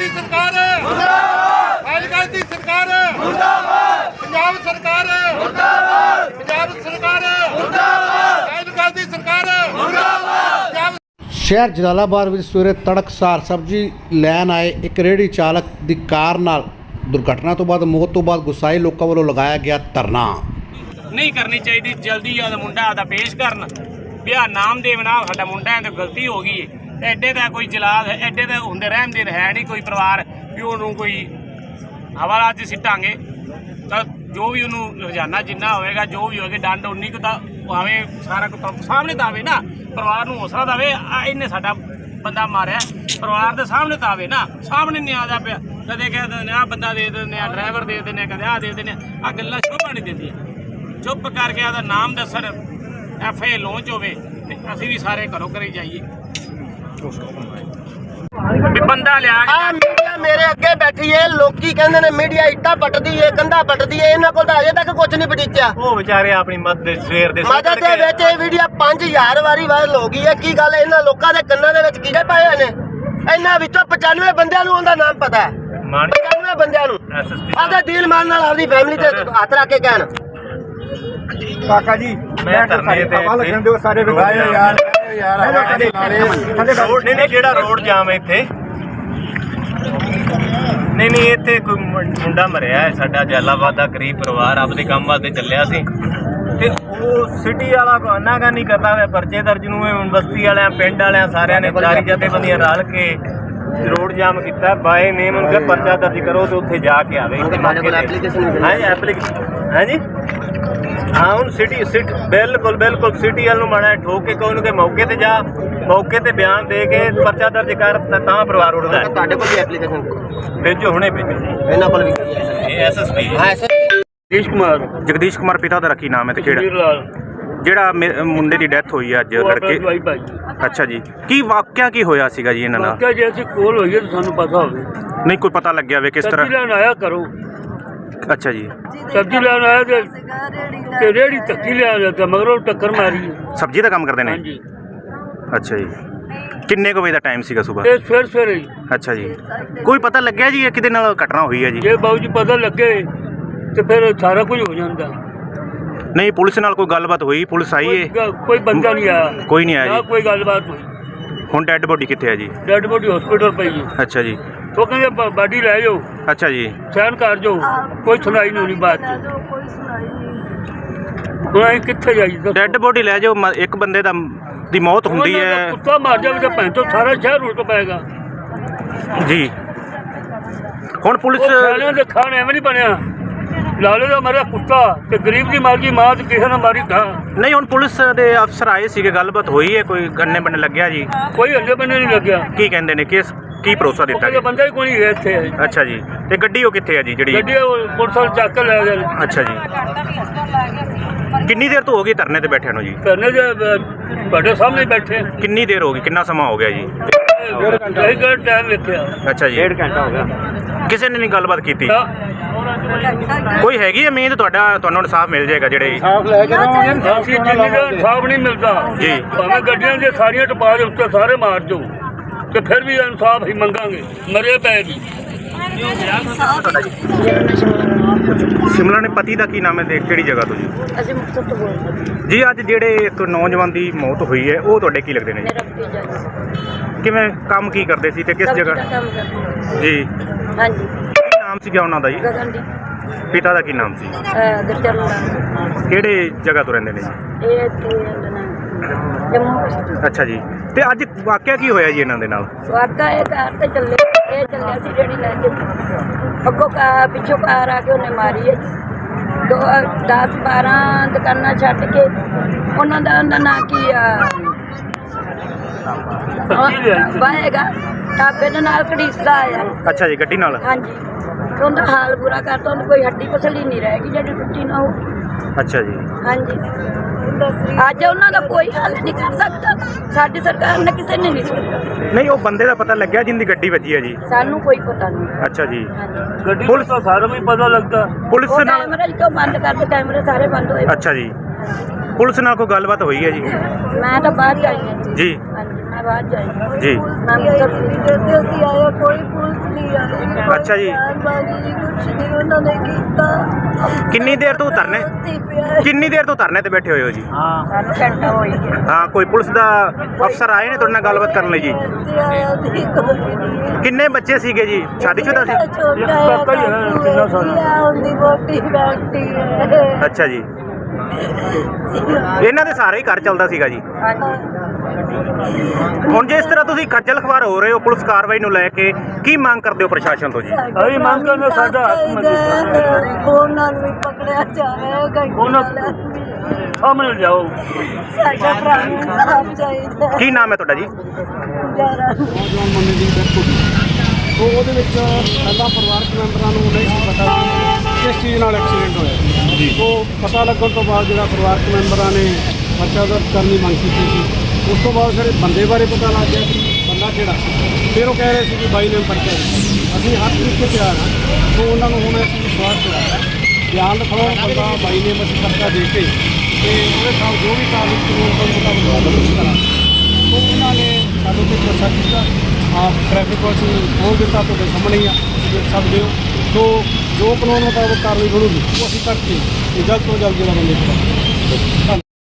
ਦੀ ਸਰਕਾਰ। ਮੁਰਦਾਬਾਦ ਫਾਜ਼ਿਲਕਾ ਦੀ ਸਰਕਾਰ। ਮੁਰਦਾਬਾਦ ਪੰਜਾਬ ਸਰਕਾਰ। ਮੁਰਦਾਬਾਦ ਪੰਜਾਬ ਸਰਕਾਰ। ਮੁਰਦਾਬਾਦ ਫਾਜ਼ਿਲਕਾ ਦੀ ਸਰਕਾਰ। ਮੁਰਦਾਬਾਦ ਸ਼ਹਿਰ ਜਲਾਲਾਬਾਦ ਵਿੱਚ ਸਵੇਰੇ ਤੜਕਸਾਰ ਸਬਜ਼ੀ ਲੈਣ ਆਏ ਇੱਕ ਰੇਹੜੀ ਚਾਲਕ ਦੀ ਕਾਰ ਨਾਲ ਦੁਰਘਟਨਾ ਤੋਂ ਬਾਅਦ ਮੌਤ ਤੋਂ ਬਾਅਦ ਗੁਸਾਈ ਲੋਕਾਂ ਵੱਲੋਂ ਲਗਾਇਆ ਗਿਆ ਧਰਨਾ। ਨਹੀਂ ਕਰਨੀ ਚਾਹੀਦੀ ਜਲਦੀ ਆਦਾ ਮੁੰਡਾ ਆਦਾ ਪੇਸ਼ ਕਰਨ। ਵੀ ਆਹ ਨਾਮ ਦੇਵਨਾ ਸਾਡਾ ਮੁੰਡਾ ਹੈ ਤੇ ਗਲਤੀ ਹੋ ਗਈ ਹੈ ਐਡੇ ਦਾ ਕੋਈ ਜਲਾਦ ਐਡੇ ਦਾ ਹੁੰਦੇ ਰਹਿਣ ਦੇ ਹੈ ਨਹੀਂ ਕੋਈ ਪਰਿਵਾਰ ਵੀ ਉਹਨੂੰ ਕੋਈ ਹਵਾਲਾ 'ਚ ਸਿੱਟਾਂਗੇ। ਤਾਂ ਜੋ ਵੀ ਉਹਨੂੰ ਰੋਜ਼ਾਨਾ ਜਿੰਨਾ ਹੋਵੇਗਾ, ਜੋ ਵੀ ਹੋਵੇਗਾ, ਡੰਡ ਉਨੀ ਕੁ ਤਾਂ ਭਾਵੇਂ ਸਾਰਾ ਕੁਝ ਸਾਹਮਣੇ ਤਾਂ ਆਵੇ ਨਾ, ਪਰਿਵਾਰ ਨੂੰ ਹੌਸਲਾ ਦਾਵੇ, ਆ ਇਹਨੇ ਸਾਡਾ ਬੰਦਾ ਮਾਰਿਆ, ਪਰਿਵਾਰ ਦੇ ਸਾਹਮਣੇ ਤਾਂ ਆਵੇ ਨਾ, ਸਾਹਮਣੇ ਨਹੀਂ ਆਦਾ ਪਿਆ, ਕਦੇ ਕਹਿੰਦੇ ਦਿੰਦੇ ਆ, ਬੰਦਾ ਦੇ ਦਿੰਦੇ ਆ, ਡਰਾਈਵਰ ਦੇ ਦਿੰਦੇ ਆ, ਕਦੇ ਆ ਦੇ ਦਿੰਦੇ ਆ ਆਹ ਗੱਲਾਂ ਸ਼ੋਭਾ ਨਹੀਂ ਦਿੰਦੀਆਂ ਚੁੱਪ ਕਰਕੇ ਆਦਾ ਨਾਮ ਦੱਸਣ ਐਫ ਏ ਲਾਂਚ ਹੋਵੇ, ਤੇ ਅਸੀਂ ਵੀ ਸਾਰੇ ਘਰੋਂ ਘਰੇ ਜਾਈਏ। ਵੀ ਬੰਦਾ ਲਿਆ ਆ ਮੀਡੀਆ ਮੇਰੇ ਅੱਗੇ ਬੈਠੀ ਏ ਲੋਕੀ ਕਹਿੰਦੇ ਨੇ ਮੀਡੀਆ ਇੱਟਾਂ ਪੱਟਦੀ ਏ ਕੰਧਾਂ ਪੱਟਦੀ ਏ ਇਹਨਾਂ ਕੋਲ ਤਾਂ ਅਜੇ ਤੱਕ ਕੁਝ ਨਹੀਂ ਪਟੀਚਿਆ ਉਹ ਵਿਚਾਰੇ ਆਪਣੀ ਮਦਦ ਸਵੇਰ ਦੇ ਮਦਦ ਦੇ ਵਿੱਚ ਇਹ ਵੀਡੀਓ 5000 ਵਾਰੀ ਵਾਇਰਲ ਹੋ ਗਈ ਏ ਕੀ ਗੱਲ ਇਹਨਾਂ ਲੋਕਾਂ ਦੇ ਕੰਨਾਂ ਦੇ ਵਿੱਚ ਕੀੜੇ ਪਾਏ ਹੋਏ ਨੇ। ਇਹਨਾਂ ਵਿੱਚੋਂ 95 ਬੰਦਿਆਂ ਨੂੰ ਉਹਦਾ ਨਾਮ ਪਤਾ ਹੈ ਮਾਨ 95 ਬੰਦਿਆਂ ਨੂੰ। ਆਪਦੇ ਦਿਲ ਮਾਨ ਨਾਲ ਆਪਦੀ ਫੈਮਿਲੀ ਤੇ ਹੱਥ ਰੱਖ ਕੇ ਕਹਿਣ। ਕਾਕਾ ਜੀ ਮੈਂ ਧਰਨੇ ਤੇ ਹਵਾ ਲੱਗਣ ਦਿਓ ਸਾਰੇ ਵਿਗਾੜੇ ਯਾਰ। ਯਾਰ ਰੋਡ ਨਹੀਂ ਨਹੀਂ ਜਿਹੜਾ ਰੋਡ ਜਾਮ ਹੈ ਇੱਥੇ। ਨਹੀਂ ਨਹੀਂ ਇੱਥੇ ਕੋਈ ਮੁੰਡਾ ਮਰਿਆ ਹੈ ਸਾਡਾ ਜਲਾਲਾਬਾਦ ਦਾ ਗਰੀਬ ਪਰਿਵਾਰ ਆਪਦੇ ਕੰਮ ਵਾਸਤੇ ਚੱਲਿਆ ਸੀ। ਤੇ ਉਹ ਸਿਟੀ ਵਾਲਾ ਬਹਾਨਾ ਗਾ ਨਹੀਂ ਕਰਦਾ ਹੋਇਆ ਪਰਚੇ ਦਰਜ ਨੂੰ ਇਹ ਬਸਤੀ ਵਾਲਿਆਂ ਪਿੰਡ ਵਾਲਿਆਂ ਸਾਰਿਆਂ ਨੇ ਚਾਰੀ ਜਥੇਬੰਦੀਆਂ ਰਲ ਕੇ ਰੋਡ ਜਾਮ ਕੀਤਾ ਬਾਏ ਨੇਮ ਉਹਨਾਂ ਦਾ ਪਰਚਾ ਦਰਜ ਕਰੋ ਤੇ ਉੱਥੇ ਜਾ ਕੇ ਆਵੇ ਇੱਥੇ ਸਾਡੇ ਕੋਲ ਮੌਕੇ ਤੇ। application ਵੀ ਹਾਂ ਐਪਲੀਕੇਸ਼ਨ ਹੈ ਜੀ? ਹਾਂ ਹੁਣ ਸਿਟੀ ਸਿਟ ਬਿਲਕੁਲ ਬਿਲਕੁਲ ਸਿਟੀ ਵਾਲ ਨੂੰ ਮਾਣਾ ਠੋਕ ਕੇ ਕਹੋ ਨੂੰ ਕਿ ਮੌਕੇ ਤੇ ਜਾ ਮੌਕੇ ਤੇ ਬਿਆਨ ਦੇ ਕੇ ਪਰਚਾ ਦਰਜ ਕਰ ਤਾਂ ਤਾਂ ਪਰਿਵਾਰ ਉੱਠਦਾ ਹੈ। ਤੁਹਾਡੇ ਕੋਲ ਵੀ ਐਪਲੀਕੇਸ਼ਨ ਭੇਜੋ ਹੁਣੇ ਭੇਜੋ। ਇਹਨਾਂ ਕੋਲ ਵੀ ਹੈ? ਇਹ ਐਸਐਸਪੀ ਹਾਂ। ਸਰ ਜਗਦੀਸ਼ ਕੁਮਾਰ। ਜਗਦੀਸ਼ ਕੁਮਾਰ ਪਿਤਾ ਦਾ ਕੀ ਨਾਮ ਹੈ ਤੇ ਕਿਹੜਾ? ਲਾਲ। ਜਿਹੜਾ ਮੇ- ਮੁੰਡੇ ਦੀ ਡੈਥ ਹੋਈ ਹੈ ਅੱਜ ਲੜਕੇ ਭਾਈ ਭਾਈ ਅੱਛਾ ਜੀ। ਕੀ ਵਾਕਿਆ ਕੀ ਹੋਇਆ ਸੀਗਾ ਜੀ ਇਹਨਾਂ ਨਾਲ? ਵਾਕਿਆ ਜੇ ਅਸੀਂ ਕੋਲ ਹੋਈਏ ਤਾਂ ਸਾਨੂੰ ਪਤਾ ਹੋਵੇ। ਨਹੀਂ ਕੋਈ ਪਤਾ ਲੱਗਿਆ ਵੇ ਕਿਸ ਸਬਜ਼ੀ ਤਰ੍ਹਾਂ ਲੈਣ ਆਇਆ ਕਰੋ ਅੱਛਾ ਜੀ। ਸਬਜ਼ੀ ਲੈਣ ਆਇਆ ਤੇ ਤੇ ਰੇੜੀ ਧੱਕੀ ਲਿਆ ਜਾਂਦਾ ਮਗਰੋਂ ਟੱਕਰ ਮਾਰੀ। ਸਬਜ਼ੀ ਦਾ ਕੰਮ ਕਰਦੇ ਨੇ? ਹਾਂਜੀ। ਅੱਛਾ ਜੀ। ਕਿੰਨੇ ਕੁ ਵਜੇ ਦਾ ਟਾਈਮ ਸੀਗਾ ਸਵੇਰ? ਇਹ ਸਵੇਰੇ ਹੀ। ਅੱਛਾ ਜੀ। ਕੋਈ ਪਤਾ ਲੱਗਿਆ ਜੀ ਇਹ ਕਿਹਦੇ ਨਾਲ ਘਟਨਾ ਹੋਈ ਹੈ ਜੀ? ਜੇ ਬਾਊ ਜੀ ਪਤਾ ਲੱਗੇ ਤੇ ਫਿਰ ਸਾਰਾ ਕੁਝ ਹੋ ਜਾਂਦਾ। ਨਹੀਂ ਪੁਲਿਸ ਨਾਲ ਕੋਈ ਗੱਲਬਾਤ ਹੋਈ? ਪੁਲਿਸ ਆਈ ਕੋਈ ਹੈ ਕੋਈ ਬੰਦਾ ਨਹੀਂ ਆਇਆ। ਕੋਈ ਨਹੀਂ ਆਇਆ ਨਾ ਜੀ। ਕੋਈ ਗੱਲਬਾਤ ਹੋਈ। ਹੁਣ ਡੈੱਡ ਬੋਡੀ ਕਿੱਥੇ ਹੈ ਜੀ? ਡੈਡ ਬੋਡੀ ਹਸਪੀਟਲ ਪਈ ਹੈ। ਅੱਛਾ ਜੀ। ਉਹ ਕਹਿੰਦੇ ਬਾਡੀ ਲੈ ਜਾਓ। ਅੱਛਾ ਜੀ। ਸਹਿਨ ਕਰ ਜਾਓ। ਕੋਈ ਸੁਣਾਈ ਨਹੀਂ ਹੋਣੀ ਬਾਤ ਚ। ਹੁਣ ਅਸੀਂ ਕਿੱਥੇ ਜਾਈਏ ਦੱਸੋ? ਡੈੱਡ ਬੋਡੀ ਲੈ ਜਾਓ ਮ- ਇੱਕ ਬੰਦੇ ਦਾ ਦੀ ਮੌਤ ਹੁੰਦੀ ਉਹਨਾਂ ਦਾ ਹੈ। ਕੁੱਤਾ ਮਾਰ ਜਾਵੇ ਤਾਂ ਭੈਣ ਤੋਂ ਸਾਰਾ ਸ਼ਹਿਰ ਉਲਟ ਪਏਗਾ। ਜੀ। ਹੁਣ ਪੁਲਿਸ ਉਹ ਖਾਣਿਆਂ ਦੇ ਖਾਣ ਐਵੇਂ ਨਹੀਂ ਬਣਿਆ। ਲਾਲੇ ਦਾ ਮਾਰਿਆ ਕੁੱਤਾ ਤੇ ਗਰੀਬ ਦੀ ਮਾਰ ਗਈ ਮਾਂ ਤੇ ਕਿਸੇ ਨੇ ਮਾਰੀ ਤਾਂ। ਨਹੀਂ ਹੁਣ ਪੁਲਿਸ ਦੇ ਅਫਸਰ ਆਏ ਸੀਗੇ ਗੱਲਬਾਤ ਹੋਈ ਹੈ ਕੋਈ ਗੰਨੇ ਬੰਨੇ ਲੱਗਿਆ ਜੀ? ਕੋਈ ਹੱਲੇ ਬੰਨੇ ਨਹੀਂ ਲੱਗਿਆ। ਕੀ ਕਹਿੰਦੇ ਨੇ ਕਿਸ ਕੀ ਭਰੋਸਾ ਦਿੱਤਾ ਗਿਆ ਬੰਦਾ ਹੀ ਕੋਈ ਨਹੀਂ ਹੈ ਇੱਥੇ। ਅੱਛਾ ਜੀ। ਤੇ ਗੱਡੀ ਉਹ ਕਿੱਥੇ ਹੈ ਜੀ ਜਿਹੜੀ? ਗੱਡੀ ਉਹ ਪੁਲਿਸ ਵਾਲੇ ਚੱਕ ਕੇ ਲੈ ਗਏ ਅੱਛਾ ਜੀ। ਕਿੰਨੀ ਦੇਰ ਤੋਂ ਹੋ ਗਈ ਧਰਨੇ ਤੇ ਬੈਠਿਆਂ ਨੂੰ ਜੀ? ਕਰਨੇ ਦੇ ਅਹ, ਤੁਹਾਡੇ ਸਾਹਮਣੇ ਬੈਠੇ ਕਿੰਨੀ ਦੇਰ ਹੋ ਗਈ? ਕਿੰਨਾ ਸਮਾਂ ਹੋ ਗਿਆ ਜੀ? ਕਈ ਘੰਟੇ। ਟਾਈਮ ਵੇਖਿਆ? ਅੱਛਾ ਜੀ। ਡੇਢ ਘੰਟਾ ਹੋ ਗਿਆ। ਕਿਸੇ ਨੇ ਨਹੀਂ ਗੱਲਬਾਤ ਕੀਤੀ? ਤਾਂ ਕੋਈ ਹੈਗੀ ਉਮੀਦ ਤੁਹਾਡਾ ਤੁਹਾਨੂੰ ਇਨਸਾਫ ਮਿਲ ਜਾਏਗਾ ਜਿਹੜੇ ਅਸੀਂ ਜਿੰਨੀ ਦਾ ਇਨਸਾਫ ਨਹੀਂ ਮਿਲਦਾ। ਜੀ। ਭਾਵੇਂ ਗੱਡੀਆਂ ਦੇ ਸਾਰੀਆਂ ਟਪਾ ਦੇ ਉੱਤੇ ਸਾਰੇ ਮਾਰ ਦਿਓ ਤੇ ਫਿਰ ਵੀ ਇਨਸਾਫ ਹੀ ਮੰਗਾਂਗੇ। ਮਰੇ ਪਏ ਵੀ। ਸਿਮਲਾ ਨੇ ਪਤੀ ਦਾ ਕੀ ਨਾਮ ਹੈ ਤੇ ਕਿਹੜੀ ਜਗ੍ਹਾ ਤੋਂ ਜੀ? ਅਸੀਂ ਮੁਕਤਸਰ ਤੋਂ ਬੋਲਦੇ ਜੀ ਅੱਜ ਜਿਹੜੇ ਇੱਕ ਨੌਜਵਾਨ ਦੀ ਮੌਤ ਹੋਈ ਹੈ ਉਹ ਤੁਹਾਡੇ ਕੀ ਲੱਗਦੇ ਨੇ ਜੀ? ਮੇਰਾ ਭਤੀਜਾ ਜੀ। ਕਿਵੇਂ ਕੰਮ ਕੀ ਕਰਦੇ ਸੀ ਤੇ ਕਿਸ ਦਾ ਜਗ੍ਹਾ? ਕੰਮ ਕਰਦਾ ਜੀ। ਹਾਂਜੀ। ਕੀ ਨਾਮ ਸੀਗਾ ਉਹਨਾਂ ਦਾ ਜੀ? ਗਗਨ ਦੀ ਪਿਤਾ ਦਾ ਕੀ ਨਾਮ ਸੀ? ਗੁਰਚਰਨ ਦਾ ਕਿਹੜੇ ਜਗ੍ਹਾ ਤੋਂ ਰਹਿੰਦੇ ਨੇ ਜੀ? ਇਹ ਤੇ ਨਾ ਜੰਮੂ ਅੱਛਾ ਜੀ। ਤੇ ਅੱਜ ਵਾਕਿਆ ਕੀ ਹੋਇਆ ਜੀ ਇਹਨਾਂ ਦੇ ਨਾਲ? ਵਾਕਾ ਇਹ ਤੇ ਚੱਲੇ। ਇਹ ਚੱਲਿਆ ਸੀ ਜਿਹੜੀ ਲੈ ਕੇ। ਅੱਗੋਂ ਕਾ ਪਿੱਛੋਂ ਕਾਰ ਆ ਕੇ ਉਹਨੇ ਮਾਰੀ ਹੈ ਦੋ 10 12 ਦੁਕਾਨਾਂ ਛੱਡ ਕੇ। ਉਹਨਾਂ ਦਾ ਉਹਦਾ ਨਾਂ ਕੀ ਆ। ਬਾਏਗਾ ਟਾਪੇ ਦੇ ਨਾਲ ਘੜੀਸਦਾ ਆਇਆ। ਅੱਛਾ ਜੀ ਗੱਡੀ ਨਾਲ? ਹਾਂਜੀ। ਤੇ ਉਹਦਾ ਹਾਲ ਬੁਰਾ ਕਰਤਾ ਉਹਨੂੰ ਕੋਈ ਹੱਡੀ ਪਸਲੀ ਨਹੀਂ ਰਹਿ ਗਈ ਜਿਹੜੀ ਟੁੱਟੀ ਨਾ ਹੋ ਅੱਛਾ ਜੀ। ਹਾਂਜੀ। ਅੱਜ ਉਹਨਾਂ ਦਾ ਕੋਈ ਹੱਲ ਨਹੀਂ ਕਰ ਸਕਦਾ। ਸਾਡੀ ਸਰਕਾਰ ਨੇ ਕਿਸੇ ਨੇ ਨਹੀਂ ਸੁਣਿਆ। ਨਹੀਂ ਉਹ ਬੰਦੇ ਦਾ ਪਤਾ ਲੱਗਿਆ ਜਿੰਦੀ ਗੱਡੀ ਵੱਜੀ ਹੈ ਜੀ? ਸਾਨੂੰ ਕੋਈ ਪਤਾ ਨਹੀਂ। ਅੱਛਾ ਜੀ। ਗੱਡੀ ਪੁਲਿਸ ਦਾ ਸਾਰਾ ਵੀ ਪਤਾ ਲੱਗਦਾ। ਪੁਲਿਸ ਉਹ ਨਾਲ ਕੈਮਰੇ ਕਿਉਂ ਬੰਦ ਕਰਦੇ ਕੈਮਰੇ ਸਾਰੇ ਬੰਦ ਹੋਏ। ਅੱਛਾ ਜੀ। ਪੁਲਿਸ ਨਾਲ ਕੋਈ ਗੱਲਬਾਤ ਹੋਈ ਹੈ ਜੀ? ਮੈਂ ਤਾਂ ਬਾਹਰ ਜਾਈ ਹਾਂ ਜੀ। ਹਾਂਜੀ। ਮੈਂ ਮੈਂ ਬਾਹਰ ਜਾਈ ਜੀ। ਮੈਂ ਸਰਸਰੀ ਦੇ ਅਸੀਂ ਆਇਆ ਕੋਈ ਪੁਲਿਸ ਨਹੀਂ ਆਈ। ਅੱਛਾ ਜੀ। ਬਾਜੀ ਕੁਛ ਨਹੀਂ ਉਹਨਾਂ ਨੇ ਕੀਤਾ। ਕਿੰਨੀ ਦੇਰ ਤੋਂ ਧਰਨੇ ਤੇ ਪਿਆ। ਕਿੰਨੀ ਦੇਰ ਤੋਂ ਧਰਨੇ ਤੇ ਬੈਠੇ ਹੋਏ ਹੋ ਜੀ? ਸਾਨੂੰ ਘੰਟਾ ਹੋਈ ਗਿਆ। ਹਾਂ ਕੋਈ ਪੁਲਿਸ ਦਾ ਅਫਸਰ ਆਏ ਨੇ ਤੁਹਾਡੇ ਨਾਲ ਗੱਲਬਾਤ ਕਰਨ ਲਈ ਜੀ? ਤੇ ਆਇਆ ਨਹੀਂ ਕੋਈ ਨਹੀਂ। ਕਿੰਨੇ ਬੱਚੇ ਸੀਗੇ ਜੀ? ਸ਼ਾਦੀशुदा ਸੀ? ਛੋਟਾ ਹੈ ਉਹਦੀ ਮੋਟੀ ਬੈਠੀ ਹੈ। ਅੱਛਾ ਜੀ। ਇਹਨਾਂ ਦੇ ਸਾਰੇ ਹੀ ਘਰ ਚੱਲਦਾ ਸੀਗਾ ਜੀ? ਹੁਣ ਜੇ ਇਸ ਤਰ੍ਹਾਂ ਤੁਸੀਂ ਖੱਜਲ ਖਵਾਰ ਹੋ ਰਹੇ ਹੋ ਪੁਲਿਸ ਕਾਰਵਾਈ ਨੂੰ ਲੈ ਕੇ ਕੀ ਮੰਗ ਕਰਦੇ ਹੋ ਪ੍ਰਸ਼ਾਸਨ ਤੋਂ ਜੀ? ਅਸੀਂ ਮੰਗ ਕਰਦੇ ਸਾਡਾ ਉਹਨਾਂ ਨੂੰ ਵੀ ਪਕੜਿਆ ਜਾਵੇ ਉਹਨਾਂ ਸਾਹਮਣੇ ਜਾਓ। ਸਾਡਾ ਭਰਾ ਨੂੰ ਇਨਸਾਫ ਚਾਹੀਦਾ ਕੀ ਨਾਮ ਹੈ ਤੁਹਾਡਾ ਜੀ? ਹੋ ਸੋ ਉਹਦੇ ਵਿੱਚ ਪਹਿਲਾਂ ਪਰਿਵਾਰਕ ਮੈਂਬਰਾਂ ਨੂੰ ਨਹੀਂ ਸੀ ਪਤਾ ਕਿ ਕਿਸ ਚੀਜ਼ ਨਾਲ ਐਕਸੀਡੈਂਟ ਹੋਇਆ। ਸੋ ਪਤਾ ਲੱਗਣ ਤੋਂ ਬਾਅਦ ਜਿਹੜਾ ਪਰਿਵਾਰਕ ਮੈਂਬਰਾਂ ਨੇ ਪਰਚਾ ਦਰਜ ਕਰਨ ਦੀ ਮੰਗ ਕੀਤੀ ਸੀ ਉਸ ਤੋਂ ਬਾਅਦ ਫਿਰ ਬੰਦੇ ਬਾਰੇ ਪਤਾ ਲੱਗ ਗਿਆ ਕਿ ਬੰਦਾ ਕਿਹੜਾ ਫਿਰ ਉਹ ਕਹਿ ਰਹੇ ਸੀ ਕਿ ਬਾਈ ਨੇ ਪਰਚਾ ਦਿੱਤਾ। ਅਸੀਂ ਹਰ ਤਰੀਕੇ ਤਿਆਰ ਹਾਂ। ਸੋ ਉਹਨਾਂ ਨੂੰ ਹੁਣ ਅਸੀਂ ਵਿਸ਼ਵਾਸ ਦਿਵਾਇਆ ਬਿਆਨ ਲਿਖਾਓ ਬੰਦਾ ਬਾਈ ਨੇ ਅਸੀਂ ਪਰਚਾ ਦੇ ਕੇ ਤੇ ਉਹਦੇ ਨਾਲ ਜੋ ਵੀ ਕਾਰਵਾਈ ਕਾਨੂੰਨ ਤੋਂ ਮੁਤਾਬਕ ਕਰਾਂਗੇ। ਸੋ ਉਹਨਾਂ ਨੇ ਸਾਡੇ ਤੇ ਭਰੋਸਾ ਕੀਤਾ। ਆਪ ਟ੍ਰੈਫਿਕ ਪੁਲਿਸ ਨੂੰ ਖੋਲ ਦਿੱਤਾ, ਤੁਹਾਡੇ ਸਾਹਮਣੇ ਹੀ ਆ। ਤੁਸੀਂ ਦੇਖ ਸਕਦੇ ਹੋ। ਸੋ ਜੋ ਕਾਨੂੰਨ ਮੁਤਾਬਕ ਕਾਰਵਾਈ ਬਣੂਗੀ, ਉਹ ਅਸੀਂ ਕਰਕੇ ਜਲਦ ਤੋਂ ਜਲਦ ਜਿਹੜਾ ਬੰਦੇ ਨੂੰ